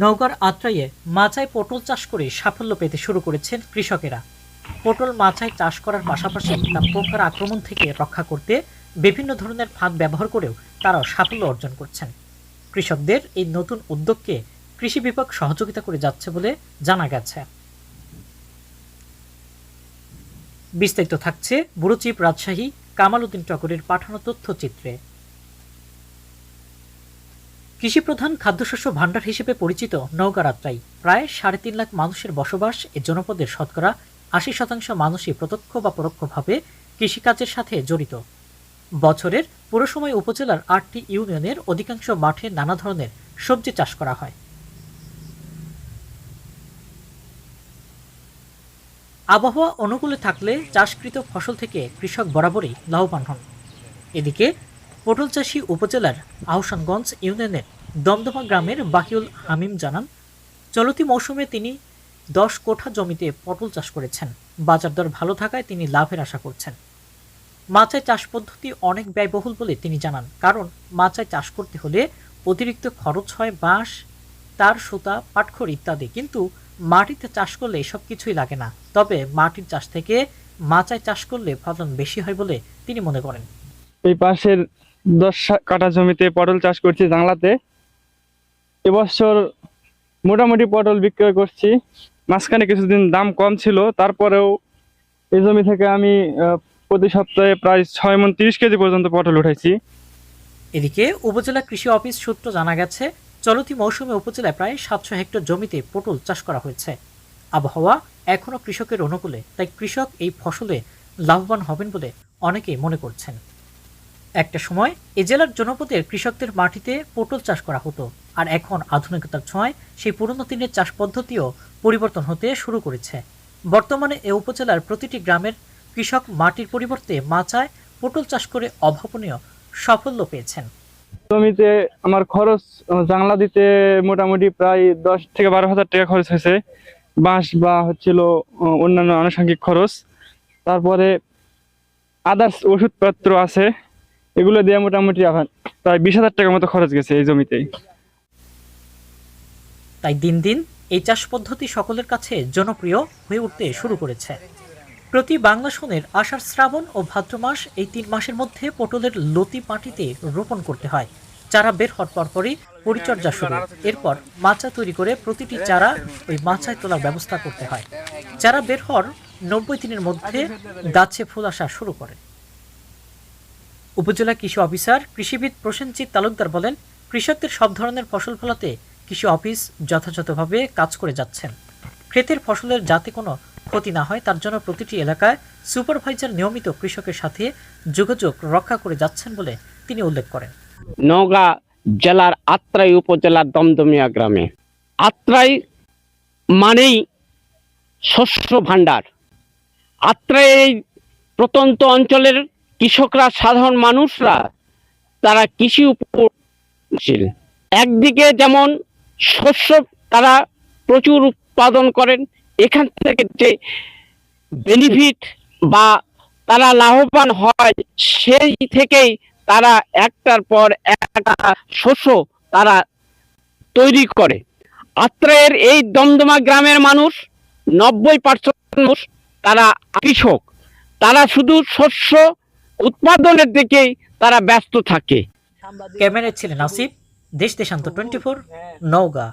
নওগাঁর আত্রাইয়ে মাচায় পটল চাষ করে সাফল্য পেতে শুরু করেছেন কৃষকেরা। পটল মাচায় চাষ করার পাশাপাশি তা পোকার আক্রমণ থেকে রক্ষা করতে বিভিন্ন ধরনের ফাঁদ ব্যবহার করেও তারা সাফল্য অর্জন করছেন। কৃষকদের এই নতুন উদ্যোগকে কৃষি বিভাগ সহযোগিতা করে যাচ্ছে বলে জানা গেছে। বিস্তারিত থাকছে বুড়োচিপ রাজশাহী কামাল উদ্দিন টকরের পাঠানো তথ্যচিত্রে। কৃষিপ্রধান খাদ্যশস্য ভাণ্ডার হিসেবে পরিচিত নওগাঁ রাত্রাই প্রায় সাড়ে তিন লাখ মানুষের বসবাস এ জনপদের শতকরা আশি শতাংশ মানুষই প্রত্যক্ষ বা পরোক্ষভাবে কৃষিকাজের সাথে জড়িত। বছরের পুরো সময় উপজেলার আটটি ইউনিয়নের অধিকাংশ মাঠে নানা ধরনের সবজি চাষ করা হয়। আবহাওয়া অনুকূলে থাকলে চাষকৃত ফসল থেকে কৃষক বরাবরই লাভবান হন। এদিকে পটল চাষী উপজেলার আহসানগঞ্জ ইউনিয়নের দমদমা গ্রামের বাকিউল হামিম জানান, চলতি মৌসুমে তিনি দশ কোঠা জমিতে পটল চাষ করেছেন। বাজার দর ভালো থাকায় তিনি লাভের আশা করছেন। মাচায় চাষ পদ্ধতি অনেক ব্যয়বহুল বলে তিনি জানান, কারণ মাচায় চাষ করতে হলে অতিরিক্ত খরচ হয় বাঁশ, তার সুতা, পাটখড় ইত্যাদি, কিন্তু মাটিতে চাষ করলে এসব কিছুই লাগে না। তবে মাটির চাষ থেকে মাচায় চাষ করলে ফলন বেশি হয় বলে তিনি মনে করেন। এই পাশের দশ কাঠা জমিতে পটল চাষ করছি জাংলাতে এবছর মোটামুটি পটল বিক্রয় করছি। মাঝখানে কিছুদিন দাম কম ছিল, তারপরেও এই জমি থেকে আমি প্রতি সপ্তাহে প্রায় ছয় মন তিরিশ কেজি পর্যন্ত পটল উঠাইছি। এদিকে উপজেলা কৃষি অফিস সূত্র জানা গেছে, চলতি মৌসুমে উপজেলায় প্রায় সাতশো হেক্টর জমিতে পটল চাষ করা হয়েছে। আবহাওয়া এখনও কৃষকের অনুকূলে, তাই কৃষক এই ফসলে লাভবান হবেন বলে অনেকেই মনে করছেন। একটা সময় এ জেলার জনপদের কৃষকদের মাটিতে পটল চাষ করা হতো, আর এখন আধুনিকতার ছোঁয়ায় সেই পুরনো দিনের চাষ পদ্ধতিও পরিবর্তন হতে শুরু করেছে। বর্তমানে এ উপজেলার প্রতিটি গ্রামের কৃষক মাটির পরিবর্তে মাচায় পটল চাষ করে অভাবনীয় সাফল্য পেয়েছেন। জমিতে আমার খরচ জাংলা দিতে মোটামুটি প্রায় দশ থেকে বারো হাজার টাকা খরচ হয়েছে। বাঁশ বা হচ্ছিল অন্যান্য আনুষঙ্গিক খরচ। তারপরে আদার্স ওষুধপত্র আছে। এগুলো দিয়ে মোটামুটি এখন প্রায় বিশ হাজার টাকার মতো খরচ গেছে এই জমিতেই। তাই দিন দিন এই চাষ পদ্ধতি সকলের কাছে জনপ্রিয় হয়ে উঠতে শুরু করেছে। প্রতি বাংলা সনের আষাঢ় শ্রাবণ ও ভাদ্র মাস এই তিন মাসের মধ্যে পটলের লতি মাটিতে রোপণ করতে হয়। চারা বের হওয়ার পরপরই পরিচর্যা শুরু। এরপর মাচা তৈরি করে প্রতিটি চারা ওই মাচায় তোলার ব্যবস্থা করতে হয়। চারা বের হওয়ার নব্বই দিনের মধ্যে গাছে ফুল আসা শুরু করে। উপজেলা কৃষি অফিসার কৃষিবিদ প্রসেনজিৎ তালুকদার বলেন, কৃষকদের সব ধরনের ফসল ফলাতে কৃষি অফিস যথাযথভাবে কাজ করে যাচ্ছেন। ক্ষেতের ফসলের যাতে কোনো ক্ষতি না হয়, তার জন্য প্রতিটি এলাকায় সুপারভাইজার নিয়মিত কৃষকের সাথে যোগাযোগ রক্ষা করে যাচ্ছেন বলে তিনি উল্লেখ করেন। নওগাঁ জেলার আত্রাই উপজেলার দমদমিয়া গ্রামে। আত্রাই মানেই শস্য ভাণ্ডার। আত্রাই এই প্রত্যন্ত অঞ্চলের কৃষকরা, সাধারণ মানুষরা, তারা কৃষি উপশীল একদিকে যেমন শস্য তারা প্রচুর উৎপাদন করেন, এখান থেকে যে বেনিফিট বা তারা লাভবান হয়, সেই থেকেই তারা একটার পর একটা শস্য তারা তৈরি করে। আত্রায়ের এই দমদমা গ্রামের মানুষ, নব্বই পার্সেন্ট মানুষ তারা কৃষক। তারা শুধু শস্য উৎপাদনের দিকেই তারা ব্যস্ত থাকে। ক্যামেরা ছিলেন আসিফ দেশ দেশান্ত টোয়েন্টি ফোর নওগাঁ।